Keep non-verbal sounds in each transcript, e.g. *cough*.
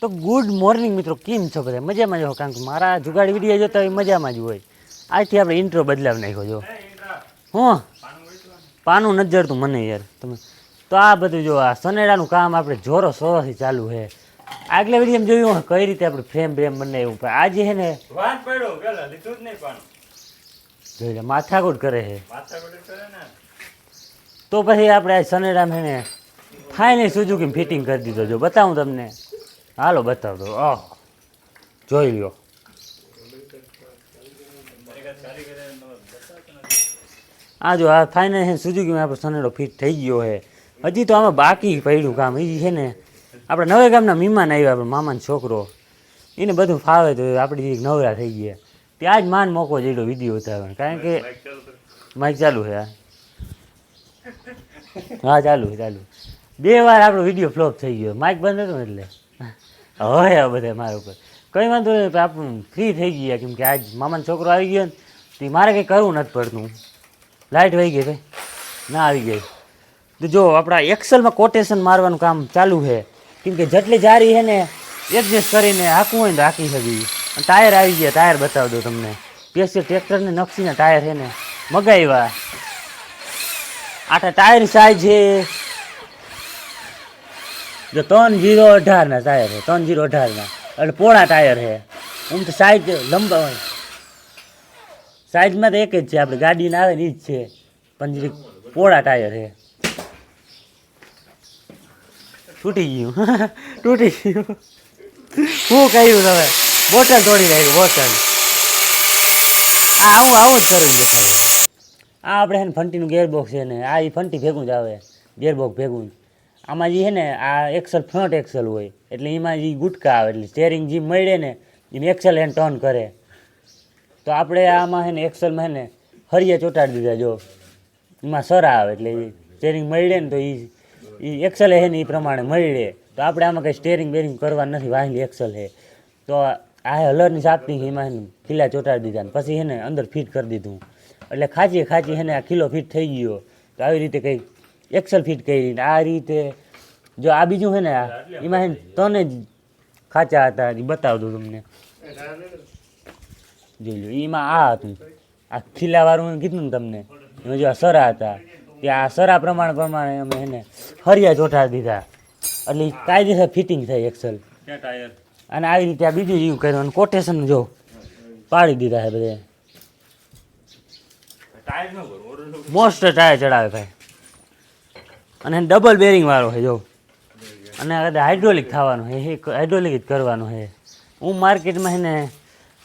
તો good morning મિત્રો કેમ છો બધા? મજામાં જ હો કારણ કે મારા જુગાડ વીડિયો જોતા હોય મજામાં જ હોય. આજથી આપણે ઇન્ટ્રો બદલાવી નાખ્યો જો. હું? પાનું નથી જડતું મને યાર. તમે તો આ બધું જો આ સનેડાનું કામ આપણે જોરો સોરોથી ચાલુ છે. આગલા વીડિયો જોયું કઈ રીતે આપણે ફ્રેમ બ્રેમ બનાવ્યું. પણ આજે છે ને જોઈ લે માથાકૂટ કરે છે. તો પછી આપણે આ સનેડામાં ને ફાઇનલી સુઝુકી ફિટિંગ કરી દીધો જો. બતાવું તમને. હાલો બતાવ દો ઓહ જોઈ લ્યો. આ જો આ ફાઇનલ સુઝુકીમાં આપણો સનેડો ફિટ થઈ ગયો છે. હજી તો આમાં બાકી પડ્યું કામ. એ છે ને આપણે નવે ગામના મહેમાન આવ્યા આપણે મામાનો છોકરો. એને બધું ફાવે તો આપણે નવરા થઈ ગયા. ત્યાં જ માન મોકો જેટલો વીડિયો ઉતારવાનો. કારણ કે માઇક ચાલુ છે. હા. હા ચાલુ છે ચાલુ બે વાર આપણો વીડિયો ફ્લોપ થઈ ગયો. માઇક બંધ હતો ને એટલે? હવે આ બધા મારા ઉપર. કંઈ વાંધો નહીં, પણ આપણું ફ્રી થઈ ગયા કેમ કે આજ મામાનો છોકરો આવી ગયો ને, તો મારે કંઈ કરવું નથી પડતું. લાઇટ વહી ગઈ ભાઈ. ના આવી ગઈ. તો જો, આપણા એક્સેલમાં કોટેશન મારવાનું કામ ચાલુ છે. કેમ કે જેટલી જારી છે ને એડજસ્ટ કરીને હાંકવું હોય ને હાંકી શકીએ અને ટાયર આવી ગયા ટાયર બતાવી દો તમને. સ્પેશિયલ ટ્રેક્ટરને નકશીના ટાયર છે ને, મગાવ્યા. આટલા ટાયર સાઈઝ છે. જો ત્રણ જીરો અઢારના ટાયર છે, ત્રણ જીરો અઢારના. એટલે પોળા ટાયર છે. આમ તો સાઈઝ લંબા હોય. સાઈઝમાં તો એક જ છે, આપણે ગાડીને આવે ને એ જ છે. પણ જે પોળા ટાયર છે. તૂટી ગયું. *laughs* તૂટી ગયું. શું કહ્યું તમે? બોટલ તોડી નાખ્યું, બોટલ. આ આવું આવું જ કરું દેખાય આ આપણે ફંટીનું ગેરબોક્સ છે ને, આ એ ફંટી ભેગું જ આવે. ગેરબોક્સ ભેગું. જ. આમાં જે છે ને, આ એક્સલ ફ્રન્ટ એક્સલ હોય, એટલે એમાં જે ગુટકા આવે, એટલે સ્ટેરિંગ જે મળે ને એને એક્સલ એને ટર્ન કરે. તો આપણે આમાં છે ને એક્સલમાં છે ને, હરિયા ચોંટાડી દીધા, જો. એમાં સરા આવે, એટલે એ સ્ટેરિંગ મળે ને, તો એ એ એક્સલ છે ને એ પ્રમાણે મળે. તો આપણે આમાં કંઈ સ્ટેરિંગ બેરિંગ કરવા નથી, વાહેલી એક્સલ છે. તો આ હલરની સાપની એમાં ખીલા ચોંટાડી દીધા પછી એને અંદર ફિટ કરી દીધું. એટલે ખાંચી ખાંચી એને આ કિલો ફિટ થઈ ગયો. તો આવી રીતે કંઈક એક્સલ ફિટ કરી ને આ રીતે. જો આ બીજું છે ને આ એમાં ને તને જ ખાંચા હતા એ બતાવ દઉં તમને. જોઈ લો એમાં આ હતું. આ ખીલાવાળું કીધું ને તમને. એમાં જો આ સરા હતા તે આ સરા પ્રમાણ પ્રમાણે અમે એને હરિયા ચોંટાડી દીધા. એટલે કાયદેસર ફિટિંગ થઈ એક્સેલ ટાયર અને આવી રીતે આ બીજું એવું કર્યું અને કોટેશન જો પાડી દીધા છે બધે. મોસ્ટ ટાયર ચડાવે ભાઈ. અને ડબલ બેરિંગ વાળો છે જો. અને કદાચ હાઇડ્રોલિક થવાનું છે એ હાઇડ્રોલિક જ કરવાનું છે. હું માર્કેટમાં છે ને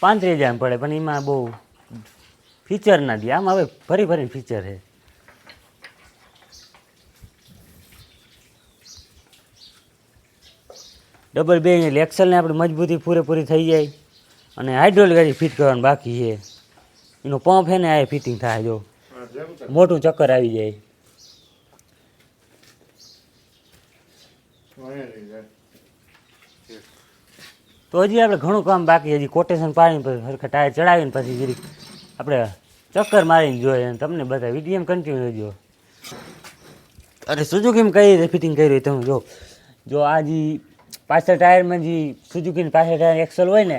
પાંત્રીસ હજાર પડે પણ એમાં બહુ ફીચર ના દે. આમાં હવે ફરી ફરીને ફીચર છે. ડબલ બેરિંગ એટલે એક્સલને આપણી મજબૂતી પૂરેપૂરી થઈ જાય અને હાઇડ્રોલિક હજી ફિટ કરવાનું બાકી છે. એનો પંપ છે ને આ ફિટિંગ થાય જો. મોટું ચક્કર આવી જાય. તો હજી આપણે ઘણું કામ બાકી હજી કોટેશન પાડીને પછી સરખા ટાયર ચડાવીને પછી જરીક આપણે ચક્કર મારીને જોઈએ અને તમને બધા વિડીએમ કન્ટિન્યુ જો અરે સુઝુકીમાં કઈ રીતે ફિટિંગ કર્યું તમે જો. જો આ જે પાછળ ટાયરમાં જે સુઝુકીની પાછળ ટાયર એક્સલ હોય ને,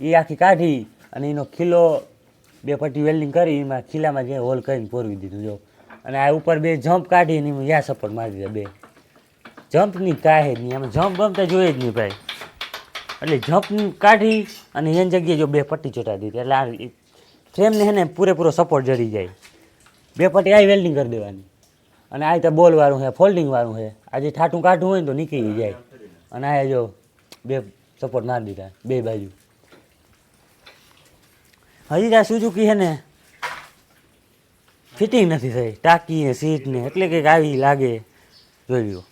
એ આખી કાઢી અને એનો ખીલો બે પટ્ટી વેલ્ડિંગ કરી, એમાં ખીલામાં જે હોલ કરીને પોરવી દીધું, જો. અને આ ઉપર બે જમ્પ કાઢીને એમાં યા સપોર્ટ મારી દીધા, બે. જમ્પની કાંઈ નહીં આમાં જમ્પ બમ્પ જોઈએ જ નહીં ભાઈ. એટલે જમ્પ કાઢી અને એની જગ્યાએ જો બે પટ્ટી ચોટા દીધી, એટલે આ ફ્રેમને છે ને પૂરેપૂરો સપોર્ટ જડી જાય. બે પટ્ટી આ વેલ્ડિંગ કરી દેવાની. અને આ તો બોલવાળું છે ફોલ્ડિંગવાળું છે આજે ઠાઠું કાઢવું હોય ને તો નીકળી જાય. અને આ જો બે સપોર્ટ મારી દીધા, બે બાજુ. હજી ત્યાં સુઝુકી છે ને ફિટિંગ નથી થઈ. ટાંકી ને સીટ ને એટલે કંઈક આવી લાગે. જોઈ લો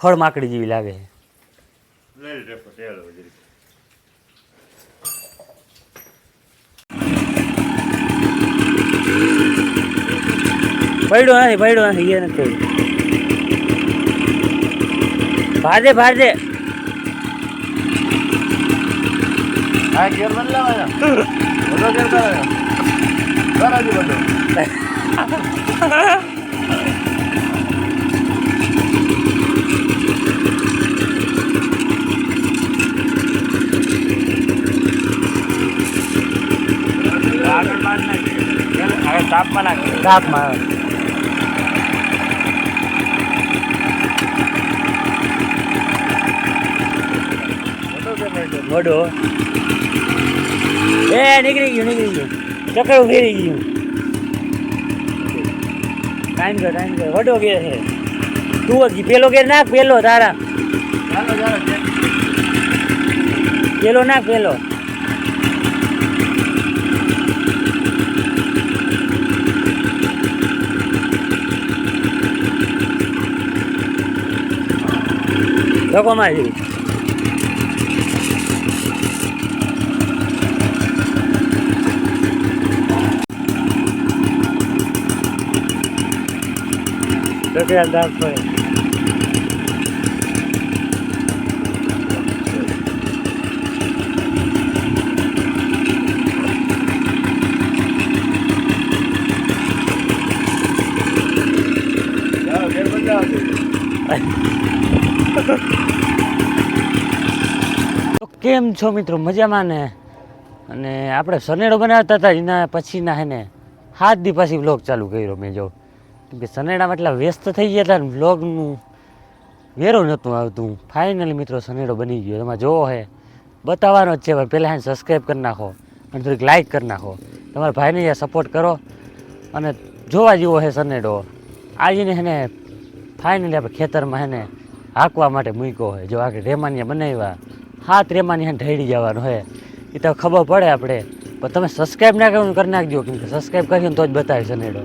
ખડ માકડી જેવી લાગે છે. પડ્યો નથી પડ્યો નથી એ નથી ભાજે ભાજે. હા ગેર બદલાવાના *laughs* બધો ગેર કરાયો કરાજી બધો. *laughs* તાપમાં નાખી તાપમાં. મોડો એ નીકળી ગયું નીકળી ગયું. ચક્કર ફેરી ગયું. ટાઈમ ગયો ટાઈમ ગયો વડો ગેર છે. તું પેલો ગેર નાખ પેલો તારા. ચાલો ચાલો પેલો. দেখো না এই Look at that place. Yeah, get down. કેમ છો મિત્રો? મજામાં ને? અને આપણે સનેડો બનાવતા હતા, એના પછીના હે ને હાથ દી પછી વ્લોગ ચાલુ કર્યો મેં જો. કેમ કે સનેડામાં એટલા વ્યસ્ત થઈ ગયા હતા ને વ્લોગનું વેરો નહોતું આવતું. ફાઇનલી મિત્રો સનેડો બની ગયો. એમાં જોવો હે, બતાવવાનો જ છે, પણ પહેલાં સબસ્ક્રાઈબ કરી નાખો અને થોડીક લાઇક કરી નાખો. તમારા ભાઈને યાર સપોર્ટ કરો અને જોવા જેવો હે સનેડો આજે હે ને ફાઇનલી આપણે ખેતરમાં હે ને હાંકવા માટે મૂક્યો હોય. જો આગળ રેમાનિયા બનાવ્યા, હાથ રેમાનિયા ઢળી જવાનું હોય. એ તો ખબર પડે આપણે. પણ તમે સબસ્ક્રાઈબ ના કરવું કરી નાખજો. કેમ કે સબસ્ક્રાઈબ કર્યું તો જ બતાવી સનેડો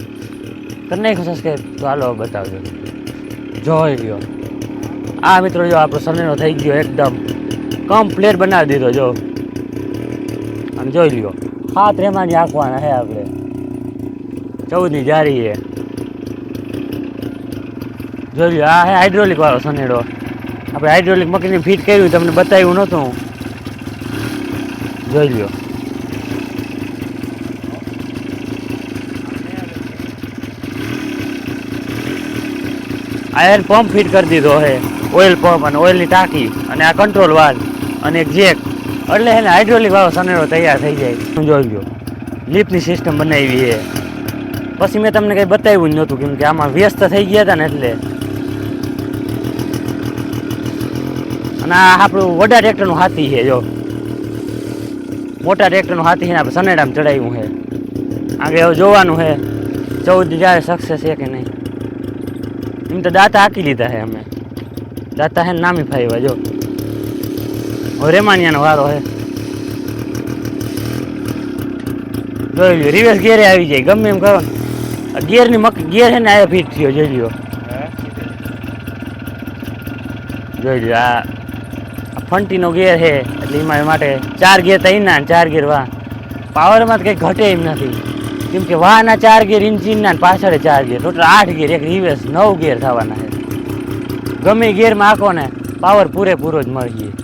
કરી નાખ્યું સબસ્ક્રાઈબ તો હાલો બતાવજો. જોઈ લ્યો આ મિત્રો જો આપણો સનેડો થઈ ગયો એકદમ કમ્પ્લેટ બનાવી દીધો જો. અને જોઈ લ્યો. હાથ રેમાની આંકવાના હે આપણે. ચૌદની જારી છે જોઈ લ્યો આ હે હાઇડ્રોલિક વાળો સનેડો આપણે હાઇડ્રોલિક મકીને ફિટ કર્યું, તમને બતાવ્યું નહોતું. જોઈ લ્યો. આ એર પંપ ફિટ કરી દીધો છે ઓઇલ પંપ અને ઓઇલની ટાંકી અને આ કંટ્રોલ વાલ અને જેક એટલે એને હાઇડ્રોલિક વાળો સનેડો તૈયાર થઈ જાય. હું જોઈ લ્યો. લીપની સિસ્ટમ બનાવી છે પછી મેં તમને કંઈ બતાવ્યું જ નહોતું, કેમ કે આમાં વ્યસ્ત થઈ ગયા હતા ને એટલે. અને આ આપણું વડા ટ્રેક્ટરનું હાથી છે જો. મોટા ટ્રેક્ટરનું હાથી છે ને આપણે સનેડામાં ચડાવ્યું છે. આગળ એવું જોવાનું છે ચૌદ જ્યારે સક્સેસ છે કે નહીં. એમ તો દાંતા હાકી લીધા છે અમે. દાતા હે નામી ફાઈવા જો. રેમાનિયાનો વારો છે. જોઈ લ્યો રિવર્સ ગેરે આવી જાય. ગમે એમ કરો. ગિયરની મક ગિયર છે ને આ ફિટ થયો જોઈ લ્યો. જોઈ લ્યો આ ફંટીનો ગેર છે, એટલે એમાં માટે ચાર ગેર તો એના ચાર ગેર વાહ પાવરમાં કંઈ ઘટે એમ નથી. કેમ કે વાહના ચાર ગેર ઇન્જિનના પાછળ ચાર ગેર ટોટલ આઠ ગેર એક રિવર્સ નવ ગેર થવાના છે. ગમે ગેરમાં આખો ને પાવર પૂરેપૂરો જ મળી જાય.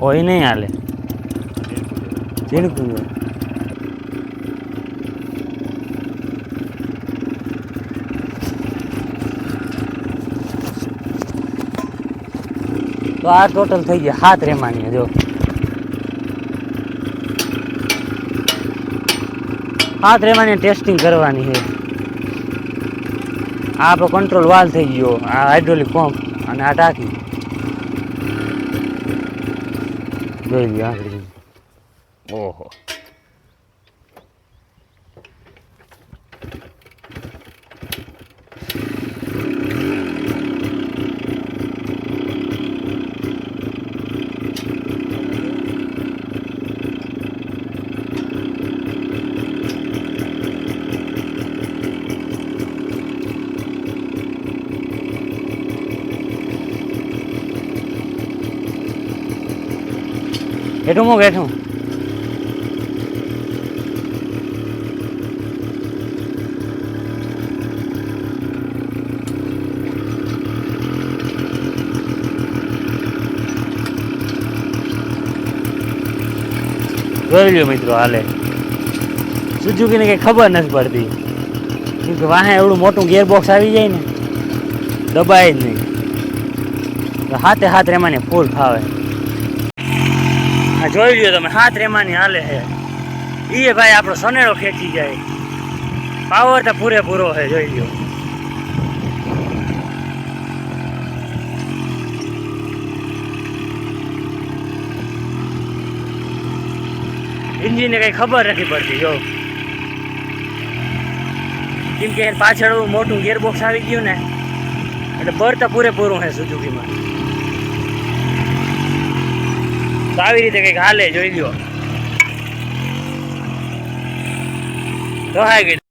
હોય નહીં હાલે. ઝીણકું છે. તો આ ટોટલ થઈ ગયા સાત રેમાની જો. સાત રેમાની ટેસ્ટિંગ કરવાની છે. આ આપણો કંટ્રોલ વાલ થઈ ગયો, આ હાઇડ્રોલિક પંપ અને આ ટાંકી. જોઈ લ્યો આગળ 오호. 개통 먹 개통 લ્યો મિત્રો હાલે. સુઝુકીને કંઈ ખબર નથી પડતી. કેમ કે વાહે એવડું મોટું ગેરબોક્સ આવી જાય ને, દબાય જ નહીં. હાથે હાથ રેમાની ફૂલ ફાવે. આ જોઈ લ્યો તમે, હાથ રેમાની હાલે છે. એ ભાઈ આપણો સનેડો ખેંચી જાય. પાવર તો પૂરેપૂરો છે, જોઈ લ્યો. એન્જિનને કઈ ખબર નથી પડતી, જો. કેમ કે પાછળ મોટું ગેરબોક્સ આવી ગયું ને, એટલે બર તો પૂરેપૂરું છે સુઝુકીમાં તો આવી રીતે કંઈક હાલે, જોઈ લ્યો. તો હા ગઈ.